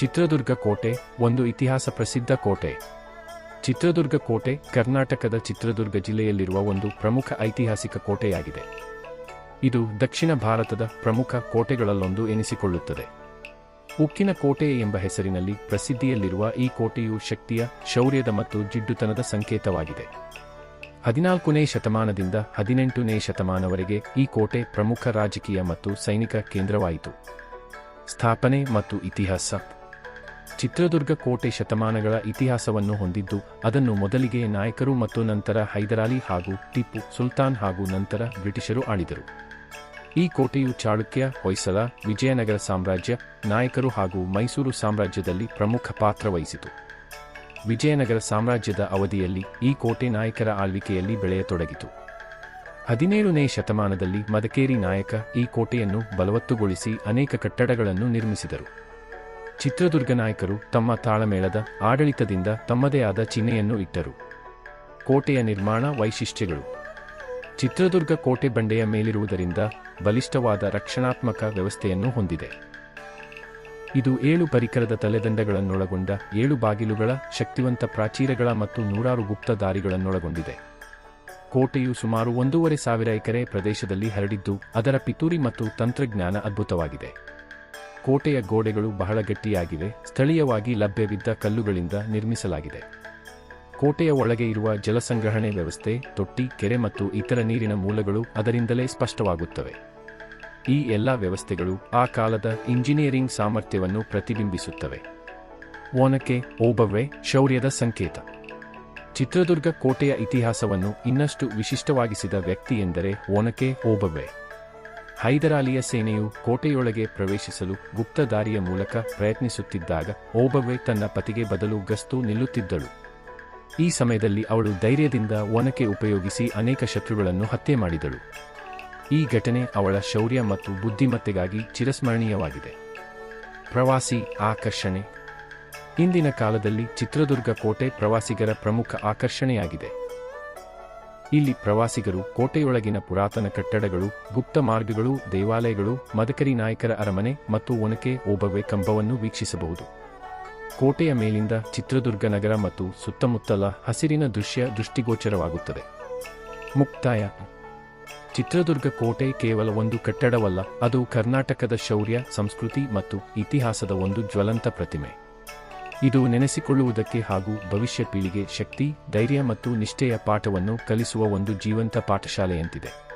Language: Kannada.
ಚಿತ್ರದುರ್ಗ ಕೋಟೆ, ಒಂದು ಇತಿಹಾಸ ಪ್ರಸಿದ್ಧ ಕೋಟೆ. ಚಿತ್ರದುರ್ಗ ಕೋಟೆ, ಕರ್ನಾಟಕದ ಚಿತ್ರದುರ್ಗ ಜಿಲ್ಲೆಯಲ್ಲಿರುವ ಒಂದು ಪ್ರಮುಖ ಐತಿಹಾಸಿಕ ಕೋಟೆಯಾಗಿದೆ. ಇದು ದಕ್ಷಿಣ ಭಾರತದ ಪ್ರಮುಖ ಕೋಟೆಗಳಲ್ಲೊಂದು ಎನಿಸಿಕೊಳ್ಳುತ್ತದೆ. ಉಕ್ಕಿನ ಕೋಟೆ ಎಂಬ ಹೆಸರಿನಲ್ಲಿ ಪ್ರಸಿದ್ಧಿಯಲ್ಲಿರುವ ಈ ಕೋಟೆಯು ಶಕ್ತಿಯ, ಶೌರ್ಯದ ಮತ್ತು ಜಿಡ್ಡುತನದ ಸಂಕೇತವಾಗಿದೆ. ಹದಿನಾಲ್ಕನೇ ಶತಮಾನದಿಂದ ಹದಿನೆಂಟನೇ ಶತಮಾನವರೆಗೆ ಈ ಕೋಟೆ ಪ್ರಮುಖ ರಾಜಕೀಯ ಮತ್ತು ಸೈನಿಕ ಕೇಂದ್ರವಾಯಿತು. ಸ್ಥಾಪನೆ ಮತ್ತು ಇತಿಹಾಸ ಚಿತ್ರದುರ್ಗ ಕೋಟೆ ಶತಮಾನಗಳ ಇತಿಹಾಸವನ್ನು ಹೊಂದಿದ್ದು, ಅದನ್ನು ಮೊದಲಿಗೆ ನಾಯಕರು ಮತ್ತು ನಂತರ ಹೈದರಾಲಿ ಹಾಗೂ ಟಿಪ್ಪು ಸುಲ್ತಾನ್ ಹಾಗೂ ನಂತರ ಬ್ರಿಟಿಷರು ಆಳಿದರು. ಈ ಕೋಟೆಯು ಚಾಳುಕ್ಯ, ಹೊಯ್ಸಳ, ವಿಜಯನಗರ ಸಾಮ್ರಾಜ್ಯ, ನಾಯಕರು ಹಾಗೂ ಮೈಸೂರು ಸಾಮ್ರಾಜ್ಯದಲ್ಲಿ ಪ್ರಮುಖ ಪಾತ್ರ ವಹಿಸಿತು. ವಿಜಯನಗರ ಸಾಮ್ರಾಜ್ಯದ ಅವಧಿಯಲ್ಲಿ ಈ ಕೋಟೆ ನಾಯಕರ ಆಳ್ವಿಕೆಯಲ್ಲಿ ಬೆಳೆಯತೊಡಗಿತು. ಹದಿನೇಳನೇ ಶತಮಾನದಲ್ಲಿ ಮದಕೇರಿ ನಾಯಕ ಈ ಕೋಟೆಯನ್ನು ಬಲವತ್ತುಗೊಳಿಸಿ ಅನೇಕ ಕಟ್ಟಡಗಳನ್ನು ನಿರ್ಮಿಸಿದರು. ಚಿತ್ರದುರ್ಗ ನಾಯಕರು ತಮ್ಮ ತಾಳಮೇಳದ ಆಡಳಿತದಿಂದ ತಮ್ಮದೇ ಆದ ಚಿಹ್ನೆಯನ್ನು ಇಟ್ಟರು. ಕೋಟೆಯ ನಿರ್ಮಾಣ ವೈಶಿಷ್ಟ್ಯಗಳು. ಚಿತ್ರದುರ್ಗ ಕೋಟೆ ಬಂಡೆಯ ಮೇಲಿರುವುದರಿಂದ ಬಲಿಷ್ಠವಾದ ರಕ್ಷಣಾತ್ಮಕ ವ್ಯವಸ್ಥೆಯನ್ನು ಹೊಂದಿದೆ. ಇದು ಏಳು ಪರಿಕರದ ತಲೆದಂಡಗಳನ್ನೊಳಗೊಂಡ ಏಳು ಬಾಗಿಲುಗಳ, ಶಕ್ತಿವಂತ ಪ್ರಾಚೀರಗಳ ಮತ್ತು ನೂರಾರು ಗುಪ್ತ ದಾರಿಗಳನ್ನೊಳಗೊಂಡಿದೆ. ಕೋಟೆಯು ಸುಮಾರು ಒಂದೂವರೆ ಸಾವಿರ ಎಕರೆ ಪ್ರದೇಶದಲ್ಲಿ ಹರಡಿದ್ದು, ಅದರ ಪಿತೂರಿ ಮತ್ತು ತಂತ್ರಜ್ಞಾನ ಅದ್ಭುತವಾಗಿದೆ. ಕೋಟೆಯ ಗೋಡೆಗಳು ಬಹಳ ಗಟ್ಟಿಯಾಗಿವೆ. ಸ್ಥಳೀಯವಾಗಿ ಲಭ್ಯವಿದ್ದ ಕಲ್ಲುಗಳಿಂದ ನಿರ್ಮಿಸಲಾಗಿದೆ. ಕೋಟೆಯ ಒಳಗೆ ಇರುವ ಜಲಸಂಗ್ರಹಣೆ ವ್ಯವಸ್ಥೆ, ತೊಟ್ಟಿ, ಕೆರೆ ಮತ್ತು ಇತರ ನೀರಿನ ಮೂಲಗಳು ಅದರಿಂದಲೇ ಸ್ಪಷ್ಟವಾಗುತ್ತವೆ. ಈ ಎಲ್ಲ ವ್ಯವಸ್ಥೆಗಳು ಆ ಕಾಲದ ಇಂಜಿನಿಯರಿಂಗ್ ಸಾಮರ್ಥ್ಯವನ್ನು ಪ್ರತಿಬಿಂಬಿಸುತ್ತವೆ. ಓನಕೆ ಓಬವ್ವೆ ಶೌರ್ಯದ ಸಂಕೇತ. ಚಿತ್ರದುರ್ಗ ಕೋಟೆಯ ಇತಿಹಾಸವನ್ನು ಇನ್ನಷ್ಟು ವಿಶಿಷ್ಟವಾಗಿಸಿದ ವ್ಯಕ್ತಿ ಎಂದರೆ ಓನಕೆ ಓಬವ್ವೆ. ಹೈದರಾಲಿಯ ಸೇನೆಯು ಕೋಟೆಯೊಳಗೆ ಪ್ರವೇಶಿಸಲು ಗುಪ್ತ ದಾರಿಯ ಮೂಲಕ ಪ್ರಯತ್ನಿಸುತ್ತಿದ್ದಾಗ ಓಬವೆ ತನ್ನ ಪತಿಗೆ ಬದಲು ಗಸ್ತು ನಿಲ್ಲುತ್ತಿದ್ದಳು. ಈ ಸಮಯದಲ್ಲಿ ಅವಳು ಧೈರ್ಯದಿಂದ ಒನಕೆ ಉಪಯೋಗಿಸಿ ಅನೇಕ ಶತ್ರುಗಳನ್ನು ಹತ್ಯೆ ಮಾಡಿದಳು. ಈ ಘಟನೆ ಅವಳ ಶೌರ್ಯ ಮತ್ತು ಬುದ್ಧಿಮತ್ತೆಗಾಗಿ ಚಿರಸ್ಮರಣೀಯವಾಗಿದೆ. ಪ್ರವಾಸಿ ಆಕರ್ಷಣೆ. ಇಂದಿನ ಕಾಲದಲ್ಲಿ ಚಿತ್ರದುರ್ಗ ಕೋಟೆ ಪ್ರವಾಸಿಗರ ಪ್ರಮುಖ ಆಕರ್ಷಣೆಯಾಗಿದೆ. ಇಲ್ಲಿ ಪ್ರವಾಸಿಗರು ಕೋಟೆಯೊಳಗಿನ ಪುರಾತನ ಕಟ್ಟಡಗಳು, ಗುಪ್ತ ಮಾರ್ಗಗಳು, ದೇವಾಲಯಗಳು, ಮದಕರಿ ನಾಯಕರ ಅರಮನೆ ಮತ್ತು ಒನಕೆ ಓಬವೆ ಕಂಬವನ್ನು ವೀಕ್ಷಿಸಬಹುದು. ಕೋಟೆಯ ಮೇಲಿಂದ ಚಿತ್ರದುರ್ಗ ನಗರ ಮತ್ತು ಸುತ್ತಮುತ್ತಲ ಹಸಿರಿನ ದೃಶ್ಯ ದೃಷ್ಟಿಗೋಚರವಾಗುತ್ತದೆ. ಮುಕ್ತಾಯ. ಚಿತ್ರದುರ್ಗ ಕೋಟೆ ಕೇವಲ ಒಂದು ಕಟ್ಟಡವಲ್ಲ, ಅದು ಕರ್ನಾಟಕದ ಶೌರ್ಯ, ಸಂಸ್ಕೃತಿ ಮತ್ತು ಇತಿಹಾಸದ ಒಂದು ಜ್ವಲಂತ ಪ್ರತಿಮೆ. ಇದು ನೆನೆಸಿಕೊಳ್ಳುವುದಕ್ಕೆ ಹಾಗೂ ಭವಿಷ್ಯ ಪೀಳಿಗೆ ಶಕ್ತಿ ಧೈರ್ಯ ಮತ್ತು ನಿಷ್ಠೆಯ ಪಾಠವನ್ನು ಕಲಿಸುವ ಒಂದು ಜೀವಂತ ಪಾಠಶಾಲೆಯಂತಿದೆ.